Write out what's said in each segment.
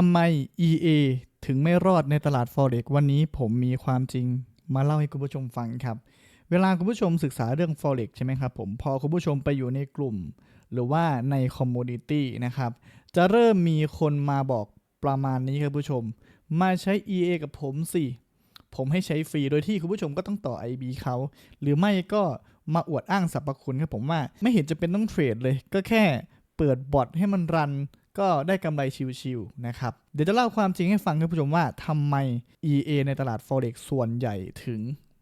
ทำไม EA ถึงไม่รอดในตลาด Forex วันนี้ผมมีความจริงมาเล่าให้คุณผู้ชมฟังครับ เวลาคุณผู้ชมศึกษาเรื่อง Forex ใช่ไหมครับผม พอคุณผู้ชมไปอยู่ในกลุ่ม หรือว่าในคอมมูนิตี้นะครับ จะเริ่มมีคนมาบอกประมาณนี้ครับผู้ชม มาใช้ EA กับผมสิ ผมให้ใช้ฟรี โดยที่คุณผู้ชมก็ต้องต่อ IB เขา หรือไม่ก็มาอวดอ้างสรรพคุณครับผมว่า ไม่เห็นจะเป็นต้องเทรดเลย ก็แค่เปิดบอทให้มันรัน ก็ได้กำไรชิวๆนะครับ เดี๋ยวจะเล่าความจริงให้ฟังครับผู้ชมว่าทำไม EA ในตลาด Forex ส่วนใหญ่ถึง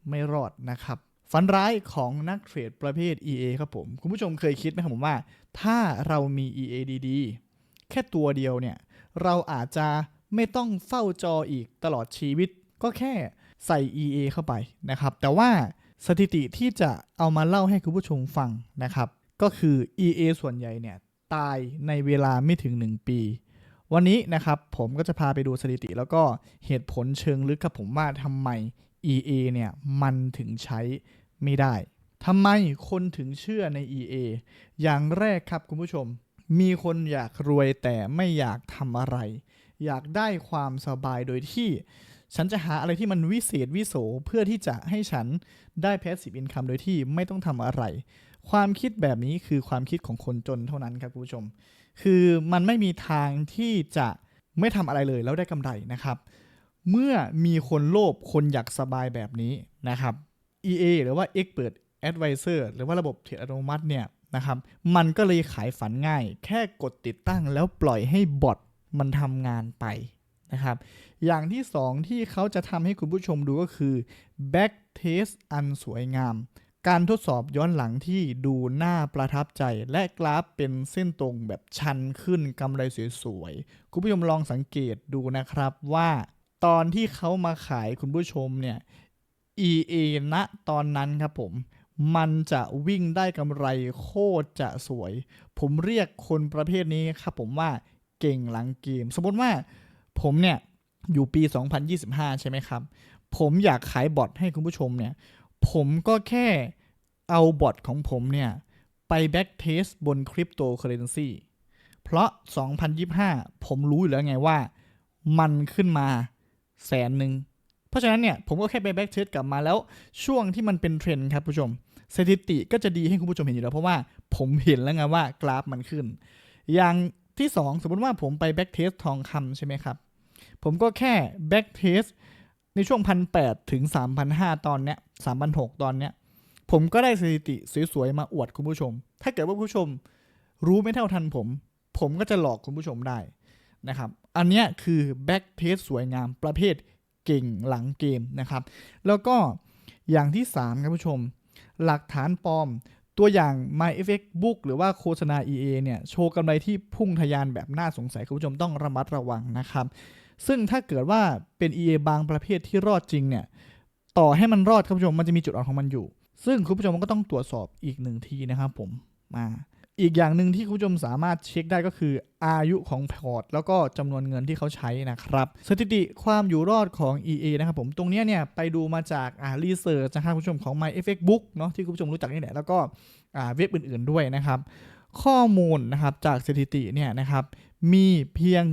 ไม่รอดนะครับฝันร้ายของนักเทรดประเภท EA ครับผม คุณผู้ชมเคยคิดไหมครับผมว่า ถ้าเรามี EA ดีๆ แค่ตัวเดียวเนี่ย เราอาจจะไม่ต้องเฝ้าจออีกตลอดชีวิต ก็แค่ใส่ EA เข้าไปนะครับ แต่ว่าสถิติที่จะเอามาเล่าให้คุณผู้ชมฟังนะครับ ก็คือ EA ส่วนใหญ่เนี่ย ตายในเวลาไม่ถึง 1 ปี วันนี้นะครับผมก็จะพาไปดูสถิติ แล้วก็เหตุผลเชิงลึกครับผมว่าทำไม EA เนี่ยมันถึงใช้ไม่ได้ทำไมคนถึงเชื่อใน EA อย่างแรกครับคุณผู้ชม มีคนอยากรวยแต่ไม่อยากทำอะไร อยากได้ความสบายโดยที่ ฉันจะหาอะไรที่มันวิเศษวิโสเพื่อที่จะให้ฉันได้ passive income โดยที่ไม่ต้องทำอะไร ความคิดแบบนี้คือความคิดของคนจนเท่านั้นครับคุณผู้ชม คือมันไม่มีทางที่จะไม่ทำอะไรเลยแล้วได้กำไรนะครับ เมื่อมีคนโลภคนอยากสบายแบบนี้นะครับ EA หรือว่า Expert Advisor หรือว่าระบบเทรดอัตโนมัติเนี่ยนะครับ มันก็เลยขายฝันง่าย แค่กดติดตั้งแล้วปล่อยให้บอทมันทำงานไปนะครับ อย่างที่สองที่เขาจะทำให้คุณผู้ชมดูก็คือ back test อันสวยงาม การทดสอบย้อนหลังที่ดูน่าประทับใจ และกราฟเป็นเส้นตรงแบบชันขึ้นกำไรสวยๆ คุณผู้ชมลองสังเกตดูนะครับว่า ตอนที่เขามาขายคุณผู้ชมเนี่ย EA ณตอนนั้นครับผม มันจะวิ่งได้กำไรโคตรจะสวย ผมเรียกคนประเภทนี้ครับผมว่าเก่งหลังเกม สมมติว่าผมเนี่ยอยู่ปี 2025 ใช่ไหมครับ ผมอยากขายบอทให้คุณผู้ชมเนี่ย ผมก็แค่เอาบอทของผมเนี่ย ไปแบ็กเทสบนคริปโตเคอเรนซีเพราะ 2025 ผมรู้อยู่แล้วไงว่า มันขึ้นมาแสนหนึ่ง เพราะฉะนั้นเนี่ย ผมก็แค่ไปแบ็กเทสกลับมาแล้วช่วงที่มันเป็นเทรนด์ครับผู้ชม สถิติก็จะดีให้คุณผู้ชมเห็นอยู่แล้ว เพราะว่าผมเห็นแล้วไงว่ากราฟมันขึ้น อย่างที่ 2 สมมติว่าผมไปแบ็กเทสทองคำใช่ไหมครับ ผมก็แค่แบ็กเทส ในช่วง1,800ถึง3,500ตอนเนี้ย3,600ตอนเนี้ย ผมก็ได้สถิติสวยๆ มาอวดคุณผู้ชม ถ้าเกิดว่าผู้ชมรู้ไม่เท่าทันผม ผมก็จะหลอกคุณผู้ชมได้นะครับ อันเนี้ยคือแบ็กเทสสวยงามประเภทเก่งหลังเกมนะครับ แล้วก็อย่างที่3ครับผู้ชม หลักฐานปลอมตัวอย่าง My Effect Book หรือว่าโฆษณา EA เนี่ย โชว์กำไรที่พุ่งทะยานแบบน่าสงสัย คุณผู้ชมต้องระมัดระวังนะครับ ซึ่งถ้าเกิดว่าเป็น EA บางประเภทที่รอดจริงเนี่ย ต่อให้มันรอดคุณผู้ชมมันจะมีจุดอ่อนของมันอยู่ ซึ่งคุณผู้ชมก็ต้องตรวจสอบอีกหนึ่งทีนะครับผมมาอีกอย่างหนึ่งที่คุณผู้ชมสามารถเช็คได้ก็คืออายุของพอร์ต แล้วก็จำนวนเงินที่เขาใช้นะครับ สถิติความอยู่รอดของ EA นะครับผมตรงเนี้ยเนี่ยไปดูมาจากอ่ารีเสิร์ชนะครับคุณผู้ชมของ My Effect Book เนาะที่คุณผู้ชมรู้จักนี่แหละแล้วก็อ่าเว็บอื่นๆด้วยนะครับ ข้อมูลนะครับจากสถิติเนี่ยนะครับมีเพียง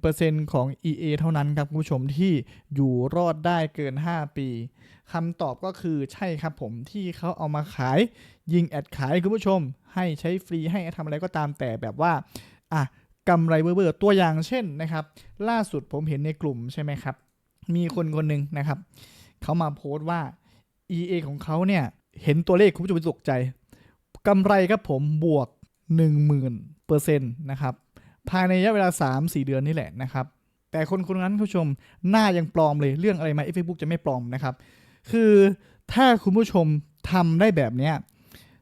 1%ของ EA เท่านั้นครับคุณผู้ชมที่อยู่รอดได้เกิน 5 ปีคำตอบก็คือใช่ครับผมที่เขาเอามาขายยิงแอดขายคุณผู้ชม ให้ใช้ฟรีให้ทำอะไรก็ตามแต่แบบว่าอะกำไรเบอร์ๆตัวอย่างเช่นนะครับ ล่าสุดผมเห็นในกลุ่มใช่ไหมครับ มีคนคนหนึ่งนะครับเขามาโพสต์ว่า EA ของเขาเนี่ยเห็นตัวเลขคุณผู้ชมตกใจกำไรครับผมบวก 10,000เปอร์เซ็นต์นะครับภายในระยะเวลา 3-4 เดือนนี่แหละนะครับแต่คนคนนั้นคุณผู้ชมหน้ายังปลอมเลยเรื่องอะไรมาเอฟเฟซบุ๊กจะไม่ปลอมนะครับ คือถ้าคุณผู้ชมทำได้แบบเนี้ย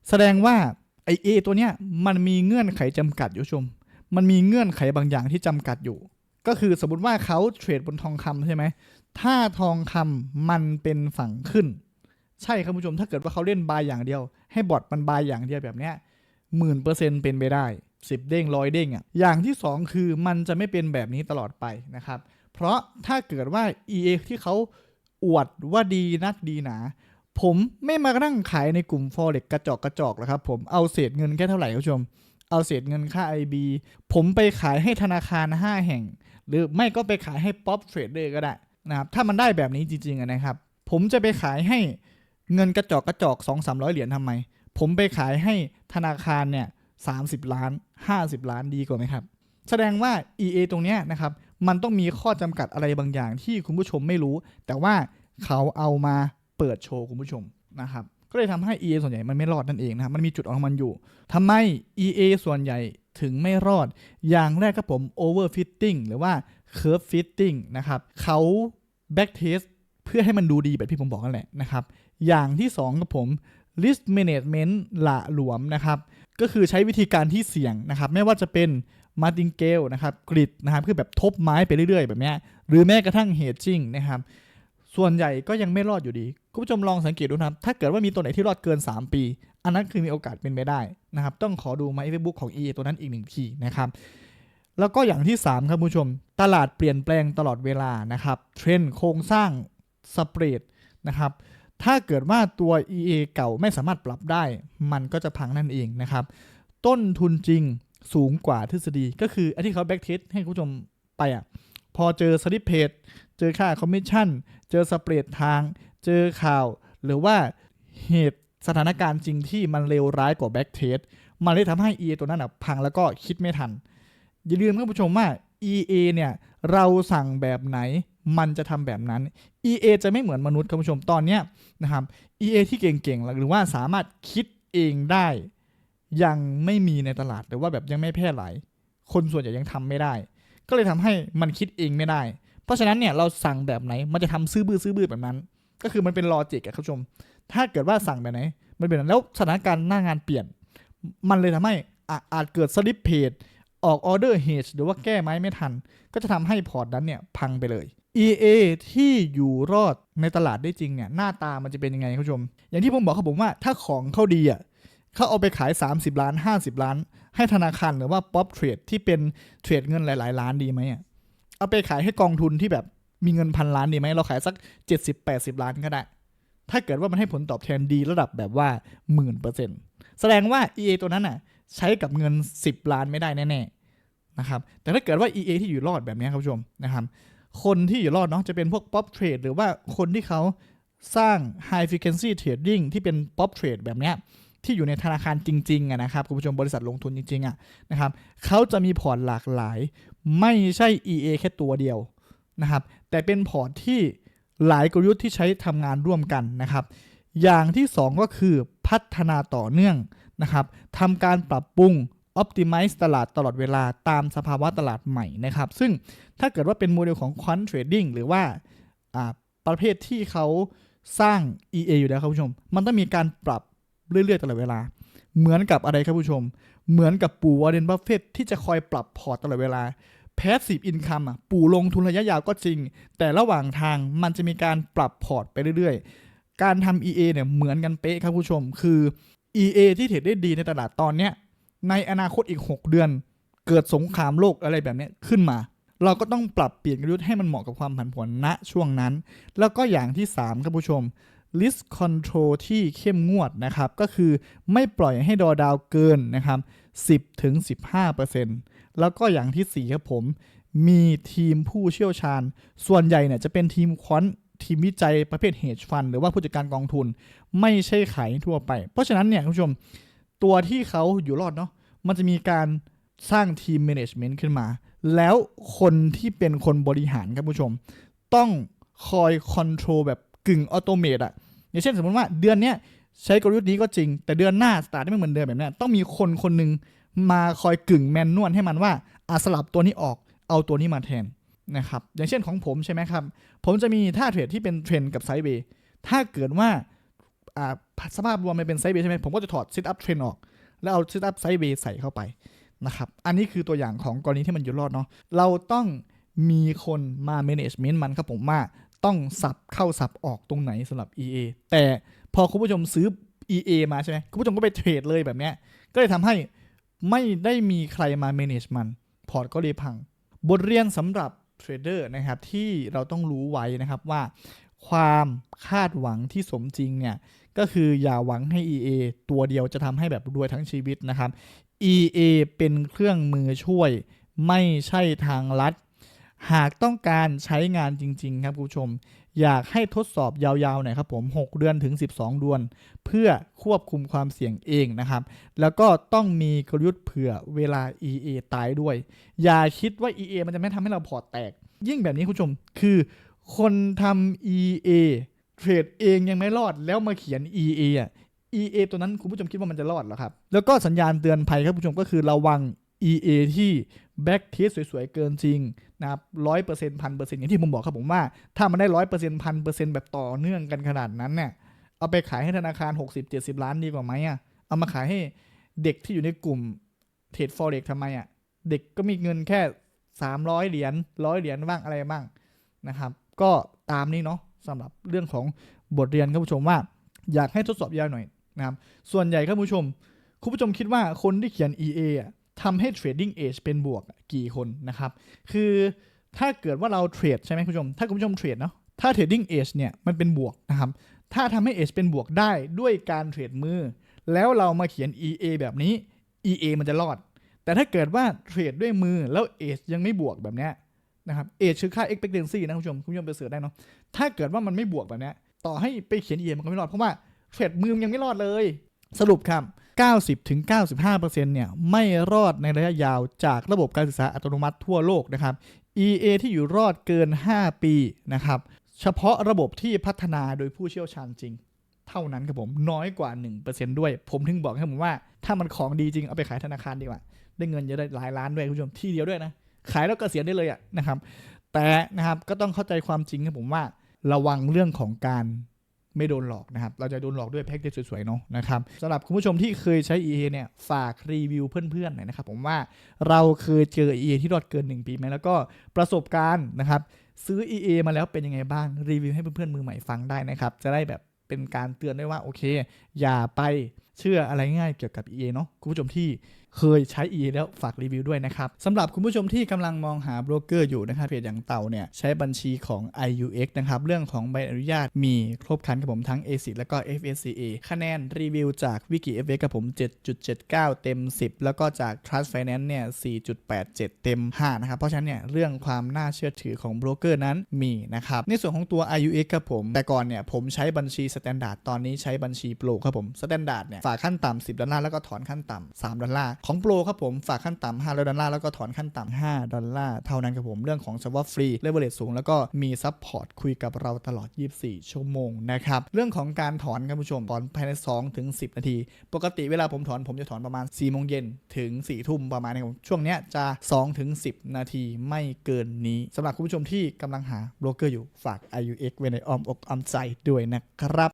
แสดงว่าไอเอตัวเนี้ยมันมีเงื่อนไขจำกัดอยู่ผู้ชม มันมีเงื่อนไขบางอย่างที่จำกัดอยู่ ก็คือสมมติว่าเขาเทรดบนทองคำใช่ไหมถ้าทองคำมันเป็นฝั่งขึ้น ใช่ครับผู้ชมถ้าเกิดว่าเขาเล่นบายอย่างเดียว ให้บอทมันบายอย่างเดียวแบบเนี้ย หมื่นเปอร์เซ็นต์เป็นไปได้สิบเด้งร้อยเด้งอะ่ะอย่างที่สองคือมันจะไม่เป็นแบบนี้ตลอดไปนะครับ เพราะถ้าเกิดว่า EA ที่เขาอวดว่าดีนักดีหนา ผมไม่มานั่งขายในกลุ่ม Forex กระจอกกระจอกหรอกครับผมเอาเศษเงินแค่เท่าไหร่คุณผู้ชม เอาเศษเงินค่า IB ผมไปขายให้ธนาคาร 5 แห่ง หรือไม่ก็ไปขายให้ป๊อปเทรดเดอร์ก็ได้นะครับถ้ามันได้แบบนี้จริงๆนะครับ ผมจะไปขายให้เงินกระจอกกระจอก 2 3 0 0 เหรียญทำไม ผมไปขายให้ธนาคารเนี่ย30ล้าน 50 ล้านดีกว่าไหมครับ แสดงว่า EA ตรงเนี้ยนะครับ มันต้องมีข้อจำกัดอะไรบางอย่างที่คุณผู้ชมไม่รู้ แต่ว่าเขาเอามาเปิดโชว์คุณผู้ชมนะครับ ก็เลยทำให้ EA ส่วนใหญ่มันไม่รอดนั่นเองนะครับ มันมีจุดของมันอยู่ทำไม EA ส่วนใหญ่ถึงไม่รอด อย่างแรกครับผม overfitting หรือว่า curve fitting นะครับ เขา back test เพื่อให้มันดูดีแบบที่ผมบอกนั่นแหละนะครับ อย่างที่2ครับผม risk management หละหลวมนะครับก็คือใช้วิธีการที่เสี่ยงนะครับไม่ว่าจะเป็น martingale นะครับกริดนะครับคือแบบทบไม้ไปเรื่อยๆ แบบนี้หรือแม้กระทั่ง hedging นะครับส่วนใหญ่ก็ยังไม่รอดอยู่ดีคุณผู้ชมลองสังเกตดูนะครับ ถ้าเกิดว่ามีตัวไหนที่รอดเกิน 3 ปี อันนั้นคือมีโอกาสเป็นไปได้นะครับ ต้องขอดูมา Facebook ของ EA ตัวนั้นอีกหนึ่งทีนะครับแล้วก็อย่างที่ 3 ครับคุณผู้ชม ตลาดเปลี่ยนแปลงตลอดเวลานะครับ เทรนด์โครงสร้างสเปรดนะครับ ถ้าเกิดว่าตัว EA เก่าไม่สามารถปรับได้ มันก็จะพังนั่นเองนะครับ ต้นทุนจริงสูงกว่าทฤษฎี ก็คือไอ้ที่เขาแบ็กเทสให้คุณผู้ชมไปอะ พอเจอสลิปเพจเจอค่าคอมมิชชั่น เจอสเปรดทาง เจอข่าว หรือว่าเหตุสถานการณ์จริงที่มันเลวร้ายกว่าแบ็กเทสมันเลยทำให้ EA ตัวนั้นอะพังแล้วก็คิดไม่ทัน อย่าลืมท่านผู้ชมว่า EA เนี่ยเราสั่งแบบไหน มันจะทำแบบนั้น EA จะไม่เหมือนมนุษย์คุณผู้ชมตอนเนี้ยนะครับ EA ที่เก่งๆหรือว่าสามารถคิดเองได้ ยังไม่มีในตลาดหรือว่าแบบยังไม่แพร่หลายคนส่วนใหญ่ยังทำไม่ได้ ก็เลยทำให้มันคิดเองไม่ได้ เพราะฉะนั้นเนี่ยเราสั่งแบบไหนมันจะทำซื้อบื้อซื้อบื้อแบบนั้น ก็คือมันเป็นลอจิกอะครับผู้ชม ถ้าเกิดว่าสั่งแบบไหน มันเป็นแบบนั้นแล้วสถานการณ์หน้างานเปลี่ยน มันเลยทำให้อาจเกิดสลิปเพจออกออเดอร์เฮจหรือว่าแก้ไม้ไม่ทัน ก็จะทำให้พอร์ตนั้นเนี่ยพังไปเลย EA ที่อยู่รอดในตลาดได้จริงเนี่ยหน้าตามันจะเป็นยังไงคุณผู้ชม อย่างที่ผมบอกครับผมว่าถ้าของเขาดีอะเขาเอาไปขาย 30 ล้าน 50 ล้าน ให้ธนาคารหรือว่าป๊อปเทรดที่เป็นเทรดเงินหลาย ๆ ล้านดีไหมอะเอาไปขายให้กองทุนที่แบบมีเงินพันล้านดีไหมเราขายสัก 70-80 ล้านก็ได้ ถ้าเกิดว่ามันให้ผลตอบแทนดีระดับแบบว่าหมื่นเปอร์เซ็นต์แสดงว่า EA ตัวนั้นน่ะใช้กับเงิน 10 ล้านไม่ได้แน่ๆนะครับแต่ถ้าเกิดว่า EA ที่อยู่รอดแบบนี้ครับผู้ชมนะครับ คนที่อยู่รอดเนาะจะเป็นพวก pop trade หรือว่าคนที่เขาสร้าง high frequency trading ที่เป็น pop trade แบบเนี้ยที่อยู่ในธนาคารจริงๆอะนะครับคุณผู้ชมบริษัทลงทุนจริงๆอะนะครับเขาจะมีพอร์ตหลากหลาย ไม่ใช่ EA แค่ตัวเดียวนะครับแต่เป็นพอร์ตที่หลายกลยุทธ์ที่ใช้ทำงานร่วมกันนะครับ อย่างที่ 2 ก็คือพัฒนาต่อเนื่องนะครับทำการปรับปรุง optimize ตลาดตลอดเวลาตามสภาวะตลาดใหม่นะครับ ซึ่งถ้าเกิดว่าเป็นโมเดลของ quant trading หรือว่าประเภทที่เขาสร้าง EA อยู่แล้วครับผู้ชม มันต้องมีการปรับเรื่อยๆตลอดเวลา เหมือนกับอะไรครับผู้ชม เหมือนกับปู่วอร์เรนบัฟเฟตที่จะคอยปรับพอร์ตตลอดเวลา passive income อะปู่ลงทุนระยะยาวก็จริง แต่ระหว่างทางมันจะมีการปรับพอร์ตไปเรื่อยๆ การทำ EA เนี่ยเหมือนกันเป๊ะครับผู้ชม คือ EA ที่เทรดได้ดีในตลาดตอนเนี้ย ในอนาคตอีก 6 เดือน เกิดสงครามโลกอะไรแบบนี้ขึ้นมา เราก็ต้องปรับเปลี่ยนกลยุทธ์ให้มันเหมาะกับความผันผวนณช่วงนั้น แล้วก็อย่างที่ 3 ครับผู้ชม list control ที่เข้มงวดนะครับ ก็คือไม่ปล่อยให้ดอดาวเกินนะครับ10ถึง15%แล้วก็อย่างที่ 4 ครับผม มีทีมผู้เชี่ยวชาญ ส่วนใหญ่เนี่ยจะเป็นทีมควอนทีมวิจัยประเภท hedge fund หรือว่าผู้จัดการกองทุน ไม่ใช่ขายทั่วไป เพราะฉะนั้นเนี่ยคุณผู้ชม ตัวที่เขาอยู่รอดเนาะ มันจะมีการสร้างทีม management ขึ้นมา แล้วคนที่เป็นคนบริหารครับผู้ชม ต้องคอยคอนโทรลแบบกึ่งออโตเมตอะอย่างเช่นสมมติว่าเดือนเนี้ยใช้กลยุทธ์นี้ก็จริง แต่เดือนหน้าสตาร์ทได้ไม่เหมือนเดิมแบบนี้ต้องมีคนคนหนึ่งมาคอยกึ่งแมนนวลให้มันว่าอาสลับตัวนี้ออกเอาตัวนี้มาแทนนะครับอย่างเช่นของผมใช่ไหมครับ ผมจะมีท่าเทรดที่เป็นเทรนกับไซด์เวย์ถ้าเกิดว่าอ่าสภาพรวมมันเป็นไซด์เวย์ใช่ไหมผมก็จะถอดซิทอัพเทรนออก แล้วเอาซิทอัพไซด์เวย์ใส่เข้าไปนะครับอันนี้คือตัวอย่างของกรณีที่มันอยู่รอดเนาะเราต้องมีคนมา management มันครับผมว่าต้องสับเข้าสับออกตรงไหนสำหรับ EA แต่พอคุณผู้ชมซื้อ EA มาใช่ไหมคุณผู้ชมก็ไปเทรดเลยแบบเนี้ยก็เลยทำให้ไม่ได้มีใครมา manage มัน พอร์ตก็เลยพัง บทเรียนสำหรับเทรดเดอร์นะครับที่เราต้องรู้ไว้นะครับว่า ความคาดหวังที่สมจริงเนี่ยก็คืออย่าหวังให้ EA ตัวเดียวจะทำให้แบบรวยทั้งชีวิตนะครับ EA เป็นเครื่องมือช่วย ไม่ใช่ทางลัด หากต้องการใช้งานจริง ๆ ครับคุณผู้ชม อยากให้ทดสอบยาวๆหน่อยครับผม 6 เดือนถึง 12เดือน เพื่อควบคุมความเสี่ยงเองนะครับ แล้วก็ต้องมีกลยุทธ์เผื่อเวลา EA ตายด้วย อย่าคิดว่า EA มันจะไม่ทำให้เราพอร์ตแตก ยิ่งแบบนี้คุณผู้ชมคือ คนทำ EA เทรดเองยังไม่รอดแล้วมาเขียน EA อะ EA ตัวนั้นคุณผู้ชมคิดว่ามันจะรอดเหรอครับ แล้วก็สัญญาณเตือนภัยครับคุณผู้ชมก็คือระวัง EA ที่แบ็กเทสสวยๆ เกินจริงนะครับร้อยเปอร์เซ็นต์พันเปอร์เซ็นต์อย่างที่ผมบอกครับผมว่า ถ้ามันได้ร้อยเปอร์เซ็นต์พันเปอร์เซ็นต์แบบต่อเนื่องกันขนาดนั้นเนี่ย เอาไปขายให้ธนาคาร 60 70 ล้านดีกว่าไหมอะ เอามาขายให้เด็กที่อยู่ในกลุ่มเทรดฟอเร็กทำไมอะ เด็กก็มีเงินแค่ 300 เหรียญร้อยเหรียญบ้างอะไรบ้างนะครับ ก็ตามนี้เนาะสำหรับเรื่องของบทเรียนครับผู้ชมว่า อยากให้ทดสอบยาวหน่อยนะครับส่วนใหญ่ครับผู้ชมคุณผู้ชมคิดว่าคนที่เขียน EA อะทำให้ Trading Age เป็นบวกกี่คนนะครับ คือถ้าเกิดว่าเราเทรดใช่ไหมคุณผู้ชม ถ้าคุณผู้ชมเทรดเนาะถ้า Trading Age เนี่ยมันเป็นบวกนะครับ ถ้าทำให้ Age เป็นบวกได้ด้วยการเทรดมือ แล้วเรามาเขียน EA แบบนี้ EA มันจะรอด แต่ถ้าเกิดว่าเทรดด้วยมือแล้ว Age ยังไม่บวกแบบเนี้ย นะครับ Age คือค่า expectancy นะคุณผู้ชมคุณผู้ชมไปเสิร์ชได้เนาะถ้าเกิดว่ามันไม่บวกแบบนี้ต่อให้ไปเขียน EA มันก็ไม่รอดเพราะว่าเทรดมือมันยังไม่รอดเลย สรุปครับ 90-95%เนี่ยไม่รอดในระยะยาวจากระบบการศึกษาอัตโนมัติทั่วโลกนะครับ EA ที่อยู่รอดเกิน 5 ปีนะครับเฉพาะระบบที่พัฒนาโดยผู้เชี่ยวชาญจริง เท่านั้นครับผมน้อยกว่า 1%ด้วย ผมถึงบอกให้ผมว่า ถ้ามันของดีจริงเอาไปขายธนาคารดีกว่า ได้เงินเยอะได้หลายล้านด้วยคุณผู้ชมที่เดียวด้วยนะ ขายแล้วก็เสียณได้เลยอะนะครับ แต่นะครับก็ต้องเข้าใจความจริงครับผมว่าระวังเรื่องของการไม่โดนหลอกนะครับ เราจะโดนหลอกด้วยแพ็กเกจสวยๆเนาะนะครับสำหรับคุณผู้ชมที่เคยใช้ EA เนี่ยฝากรีวิวเพื่อนๆหน่อยนะครับ ผมว่าเราเคยเจอ EA ที่รอดเกิน 1 ปีไหมแล้วก็ประสบการณ์นะครับ ซื้อ EA มาแล้วเป็นยังไงบ้างรีวิวให้เพื่อนๆมือใหม่ฟังได้นะครับ จะได้แบบเป็นการเตือนได้ว่าโอเค อย่าไป เชื่ออะไรง่ายเกี่ยวกับ EA เนาะคุณผู้ชมที่เคยใช้ EA แล้วฝากรีวิวด้วยนะครับสำหรับคุณผู้ชมที่กำลังมองหาโบรกเกอร์อยู่นะครับเพจอย่างเต่าเนี่ยใช้บัญชีของ IUX นะครับเรื่องของใบอนุญาตมีครบครันกับผมทั้ง ASIC แล้วก็ FSCA คะแนนรีวิวจาก Wiki FX กับผม 7.79 เต็ม 10 แล้วก็จาก Trust Finance เนี่ย 4.87 เต็ม 5 นะครับ เพราะฉะนั้นเนี่ยเรื่องความน่าเชื่อถือของโบรกเกอร์นั้นมีนะครับในส่วนของตัว IUX ครับผม แต่ก่อนเนี่ยผมใช้บัญชี Standard ตอนนี้ใช้บัญชีโปรครับผม Standard เนี่ยฝากขั้นต่ำ10 ดอลลาร์แล้วก็ถอนขั้นต่ำ3ดอลลาร์ของโปรครับผมฝากขั้นต่ำ5ดอลลาร์แล้วก็ถอนขั้นต่ำ5ดอลลาร์เท่านั้นครับผมเรื่องของ swap free leverage สูงแล้วก็มีซัพพอร์ตคุยกับเราตลอด 24 ชั่วโมงนะครับเรื่องของการถอนครับผู้ชมถอนภายใน2ถึง10 นาที ปกติเวลาผมถอนผมจะถอนประมาณ4โมงเย็นถึง4ทุ่มประมาณนี้ครับผมช่วงเนี้ยจะ2ถึง10 นาทีไม่เกินนี้สำหรับคุณผู้ชมที่กำลังหาโบรกเกอร์อยู่ฝาก IUX ไว้ในอ้อมอกอ้อมใจด้วยนะครับ